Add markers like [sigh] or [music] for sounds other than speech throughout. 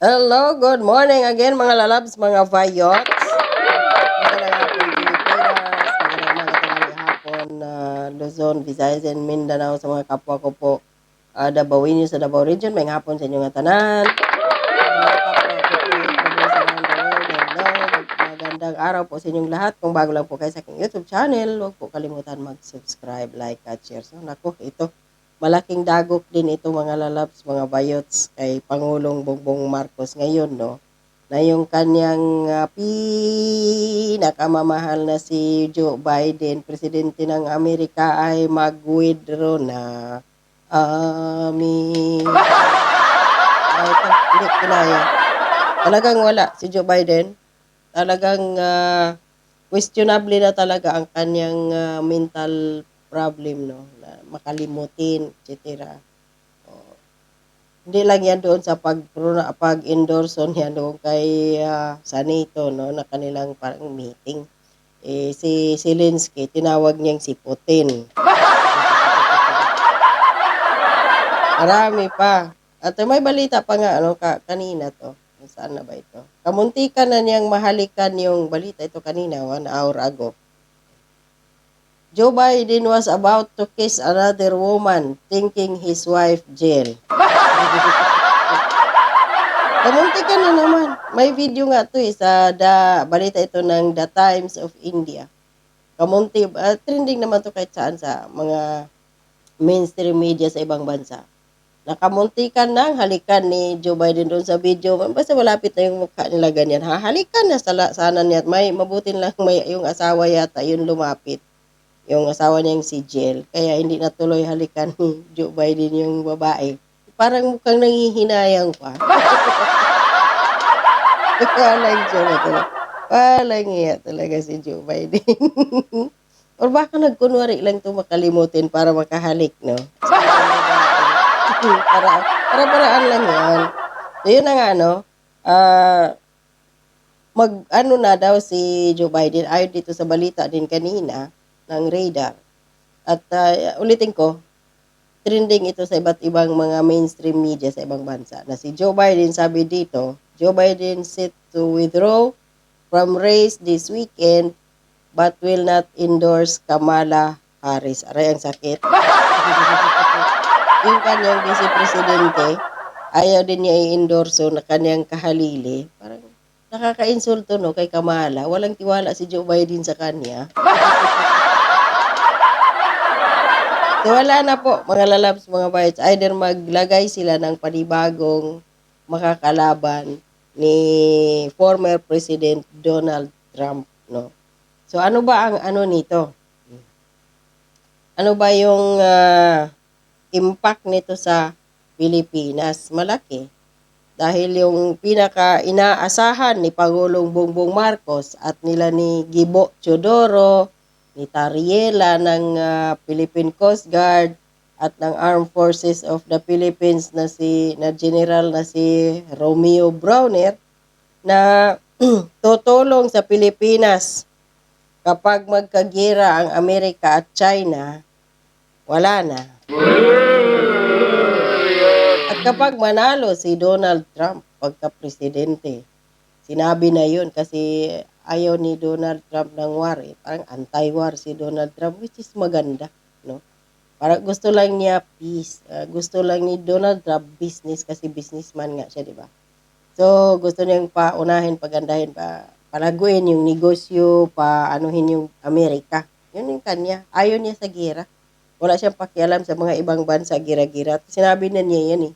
Hello, good morning again mga lalabs, mga vayots. Magandang hapon Pilipinas, magandang mga tanghali hapon na Luzon, Visayas, and Mindanao sa mga kapwa ko po. Uh, Dabawin sa Davao Region, may hapon sa inyo nga tanan. Mga kapwa ko po, Davao sa around the world, hello. Magandang araw po sa inyong lahat. Kung bago lang po kayo sa aking YouTube channel, huwag po kalimutan mag-subscribe, like, at share. So, naku, ito, malaking dagok din ito mga lalabs, mga bayots kay Pangulong Bongbong Marcos ngayon, no? Na yung kanyang uh, pinakamamahal na si Joe Biden, presidente ng Amerika ay mag-withdraw na. Amin. Ay, hindi, kinaya. Talagang wala si Joe Biden. Talagang ah, questionable na talaga ang kanyang ah, mental problem no na makalimutin etc. Oh. Hindi lang yan doon sa pag pag-endorse niya doon kay ah, Sanito no na kanilang parang meeting. Eh, si Zelensky tinawag niyang si Putin. Marami pa. At may balita pa nga ano ka, kanina to. Saan na ba ito? Kamuntikan na niyang mahalikan yung balita ito kanina, one hour ago. Joe Biden was about to kiss another woman, thinking his wife jail. [laughs] Kamuntikan na naman. May video nga to eh, sa da, balita ito ng The Times of India. Kamunti, uh, trending naman to kahit saan sa mga mainstream media sa ibang bansa. Nakamuntikan na ang halikan ni Joe Biden doon sa video. Basta malapit na yung mukha nila ganyan. Ha? Halikan na sa sana niya. May mabutin lang may yung asawa yata yun lumapit. Yung asawa niyang si Jill. Kaya hindi natuloy halikan ni Joe Biden yung babae. Parang mukhang nangihinayang pa. [laughs] Walang Joe na talaga. Walang iya talaga si Joe Biden. [laughs] Or baka nagkunwari lang to makalimutin para makahalik, no? [laughs] para para paraan lang yan. So, yun na nga, no? Ah, mag, ano na daw si Joe Biden, ayon dito sa balita din kanina, ng radar. At ah, ulitin ko, trending ito sa iba't ibang mga mainstream media sa ibang bansa. Na si Joe Biden, sabi dito, Joe Biden set to withdraw from race this weekend but will not endorse Kamala Harris. Aray, ang sakit. yung kanyang vice presidente, ayaw din niya i-endorso na kanyang kahalili. Parang nakaka-insulto no kay Kamala. Walang tiwala si Joe Biden sa kanya. So wala na po mga lalabs, mga bites. Either maglagay sila ng panibagong makakalaban ni former President Donald Trump. No? So ano ba ang ano nito? Ano ba yung ah, impact nito sa Pilipinas? Malaki. Dahil yung pinaka inaasahan ni Pangulong Bongbong Marcos at nila ni Gibo Chodoro, ni Tariela ng ah, Philippine Coast Guard at ng Armed Forces of the Philippines na si na General na si Romeo Browner na [clears throat] tutulong sa Pilipinas kapag magkagira ang Amerika at China, wala na. At kapag manalo si Donald Trump pagka-presidente, sinabi na yun kasi ayaw ni Donald Trump ng war eh. Parang anti-war si Donald Trump which is maganda, no? Para gusto lang niya peace. Ah, gusto lang ni Donald Trump business kasi businessman nga siya, di ba? So, gusto niyang paunahin, pagandahin, pa, palaguin yung negosyo, pa anuhin yung Amerika. Yun yung kanya. Ayaw niya sa gira. Wala siyang pakialam sa mga ibang bansa, gira-gira. Sinabi na niya yan eh.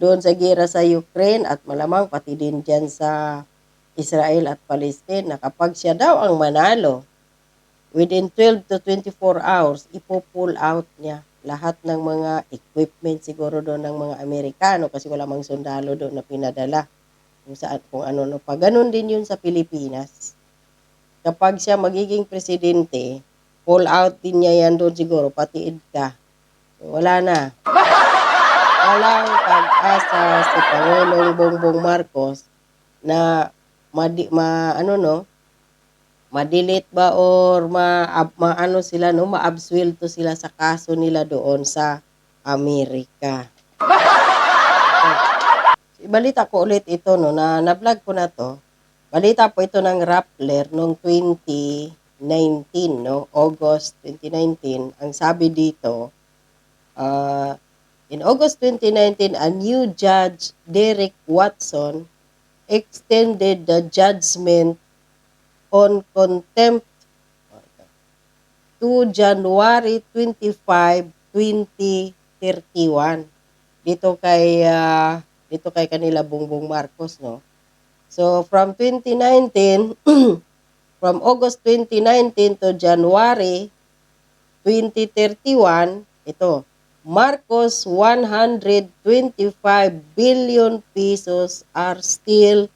Doon sa gira sa Ukraine at malamang pati din dyan sa Israel at Palestine na kapag siya daw ang manalo, within 12 to 24 hours, ipo-pull out niya lahat ng mga equipment siguro doon ng mga Amerikano kasi wala mang sundalo doon na pinadala kung saan kung ano no. Pa ganun din yun sa Pilipinas. Kapag siya magiging presidente pull out din niya yan doon siguro pati EDCA so, wala na. Walang pag-asa si Pangulong Bongbong Marcos na madi, ma ano no ma-delete ba or ma, ma ano sila no ma-absuelto sila sa kaso nila doon sa Amerika. [laughs] balita ko ulit ito no na na-vlog ko na to. Balita po ito ng Rappler noong 2019 no, August 2019. Ang sabi dito, uh, in August 2019, a new judge, Derek Watson, extended the judgment on contempt to January 25, 2031. Dito kay ah, dito kay kanila Bongbong Marcos no. So from 2019 [clears throat] from August 2019 to January 2031 ito Marcos 125 billion pesos are still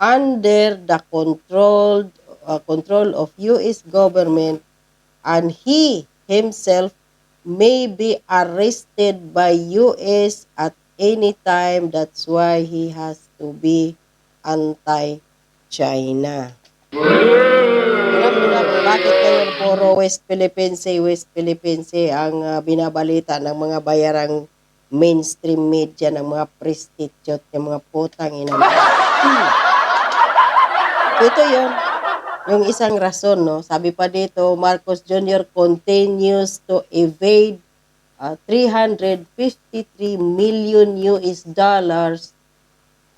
under the control uh, control of US government and he himself may be arrested by US at any time. That's why he has to be anti-China. Alam mo na kung bakit ngayon puro West Philippines, West Philippines ang ah, binabalita ng mga bayarang mainstream media ng mga prostitute, ng mga putang ina. Ito yon yung isang rason, no? Sabi pa dito, Marcos Jr. continues to evade uh, 353 million US dollars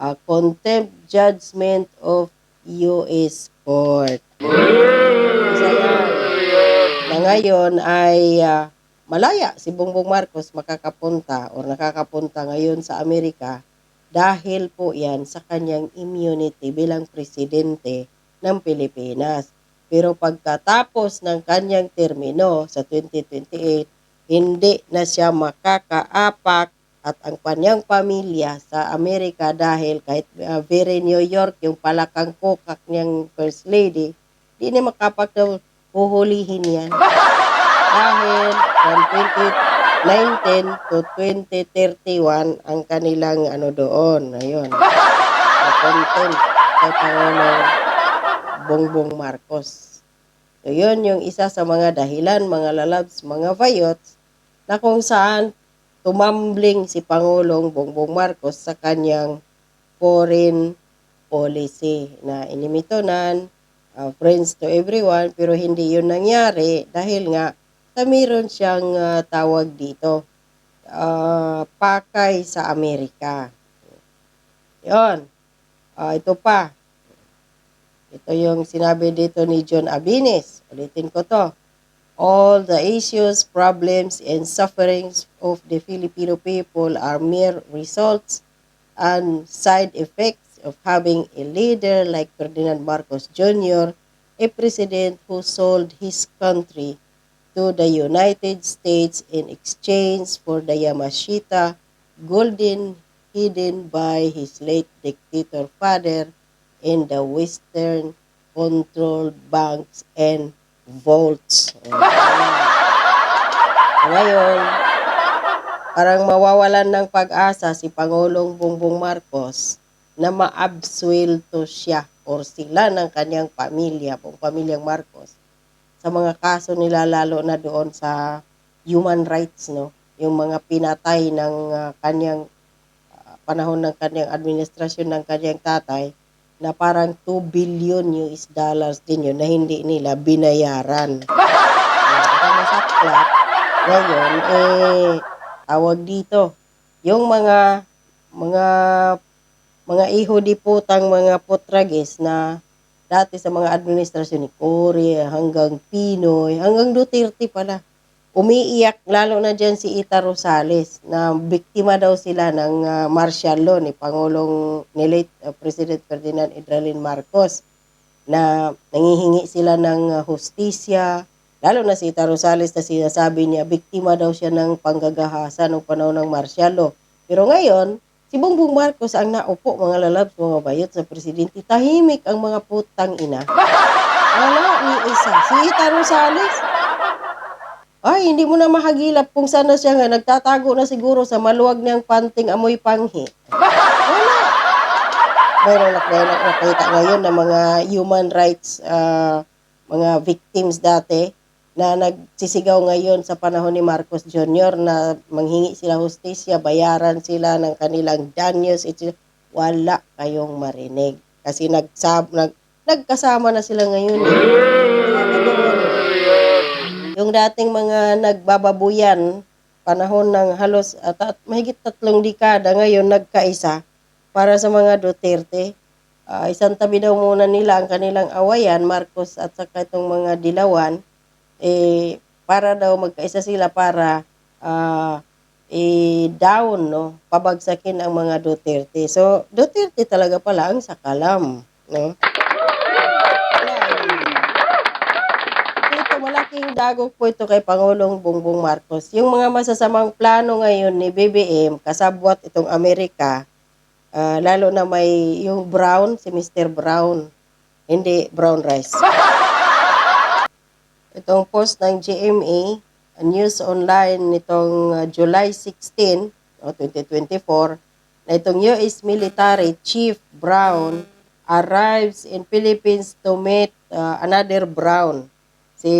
uh, contempt judgment of US court. Na ngayon ay uh, malaya si Bongbong Marcos makakapunta or nakakapunta ngayon sa Amerika dahil po yan sa kanyang immunity bilang presidente ng Pilipinas. Pero pagkatapos ng kanyang termino sa 2028, hindi na siya makakaapak at ang kanyang pamilya sa Amerika dahil kahit uh, very New York, yung palakang kokak niyang First Lady, di na makapak na huhulihin yan. [laughs] Dahil from 2019 to 2031 ang kanilang ano doon. Ayun. Content kay Pangulong Bongbong Marcos. So, yun yung isa sa mga dahilan, mga lalabs, mga vayots, na kung saan tumambling si Pangulong Bongbong Marcos sa kanyang foreign policy na inimitonan, uh, friends to everyone, pero hindi yun nangyari dahil nga sa meron siyang uh, tawag dito, uh, pakay sa Amerika. Yon. Uh, ito pa, ito yung sinabi dito ni John Abinis. Ulitin ko to. All the issues, problems, and sufferings of the Filipino people are mere results and side effects of having a leader like Ferdinand Marcos Jr., a president who sold his country to the United States in exchange for the Yamashita golden hidden by his late dictator father in the Western controlled banks and vaults. Ngayon, parang mawawalan ng pag-asa si Pangulong Bongbong Marcos na ma-absuelto siya or sila ng kanyang pamilya, pong pamilyang Marcos, sa mga kaso nila lalo na doon sa human rights, no? Yung mga pinatay ng uh, kanyang uh, panahon ng kanyang administrasyon ng kanyang tatay na parang 2 billion US dollars din yun na hindi nila binayaran. [laughs] Ang masaklap, ngayon, eh, tawag dito, yung mga, mga, mga iho di putang mga putragis na dati sa mga administrasyon ni Korea hanggang Pinoy, hanggang Duterte pala, umiiyak lalo na dyan si Ita Rosales na biktima daw sila ng uh, martial law ni Pangulong ni late uh, President Ferdinand Idralin Marcos na nangihingi sila ng uh, hustisya. Lalo na si Ita Rosales na sinasabi niya biktima daw siya ng panggagahasa ng panahon ng martial law. Pero ngayon si Bongbong Marcos ang naupo mga lalabs mga bayot sa presidente tahimik ang mga putang ina wala ni isa si Ita Rosales ay, hindi mo na mahagilap kung saan na siya nga. Nagtatago na siguro sa maluwag niyang panting amoy panghi. Wala. Mayroon na kaya nakita ngayon ng mga human rights, uh, mga victims dati na nagsisigaw ngayon sa panahon ni Marcos Jr. na manghingi sila hustisya, bayaran sila ng kanilang danyos. wala kayong marinig. Kasi nagsab, nag, nagkasama na sila ngayon. Yung dating mga nagbababuyan, panahon ng halos at, at mahigit tatlong dekada ngayon nagkaisa para sa mga Duterte. Ah, isang tabi daw muna nila ang kanilang awayan, Marcos at saka itong mga Dilawan, eh, para daw magkaisa sila para ah, i-down, no? pabagsakin ang mga Duterte. So, Duterte talaga pala ang sakalam. No? Eh. Malaking dagok po ito kay Pangulong Bongbong Marcos. Yung mga masasamang plano ngayon ni BBM, kasabwat itong Amerika, ah, lalo na may yung Brown, si Mr. Brown, hindi brown rice. [laughs] Itong post ng GMA, news online nitong ah, July 16, no, 2024, na itong US military chief Brown arrives in Philippines to meet ah, another Brown, si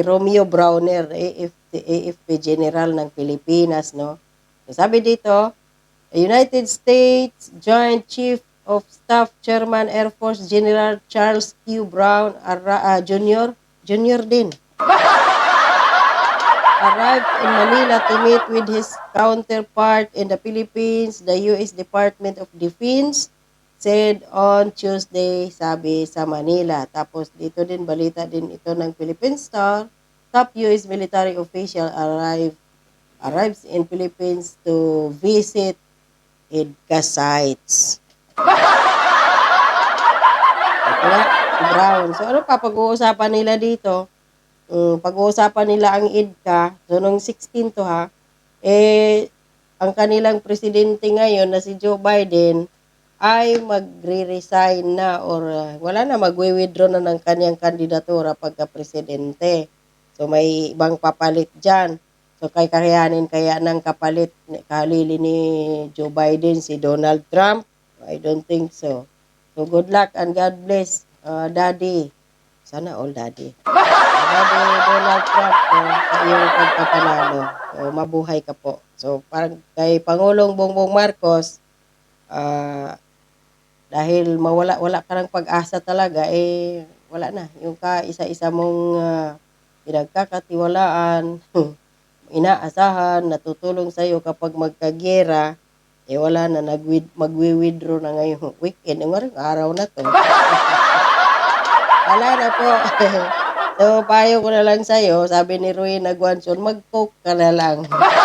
Romeo Browner, AFP, AFP General ng Pilipinas, no? Sabi dito, United States Joint Chief of Staff Chairman Air Force General Charles Q. Brown ah, Jr. Junior din [laughs] arrived in Manila to meet with his counterpart in the Philippines, the U.S. Department of Defense said on Tuesday, sabi sa Manila. Tapos dito din, balita din ito ng Philippine Star. Top U.S. military official arrived arrives in Philippines to visit EDCA sites. Ito [laughs] na, si Brown. So ano pa pag-uusapan nila dito? Mm, pag-uusapan nila ang EDCA, so nung 16 to ha, eh, ang kanilang presidente ngayon na si Joe Biden ay magre-resign na or uh, wala na, magwi-withdraw na ng kanyang kandidatura pagka-presidente. So may ibang papalit dyan. So kay kakayanin kaya ng kapalit, kalili ni Joe Biden si Donald Trump? I don't think so. So good luck and God bless, uh, Daddy. Sana all Daddy. Sabi Donald Trump sa iyong pagkapanalo. So, mabuhay ka po. So, parang kay Pangulong Bongbong Marcos, ah, dahil mawala wala ka ng pag-asa talaga, eh, wala na. Yung ka isa-isa mong ah, pinagkakatiwalaan, [laughs] inaasahan, natutulong sa iyo kapag magkagera, eh wala na, nag magwi-withdraw na ngayong weekend. Yung araw na to. [laughs] wala na po. [laughs] So, payo ko na lang sa'yo, sabi ni Ruy Naguanson, mag-coke ka na lang. [laughs]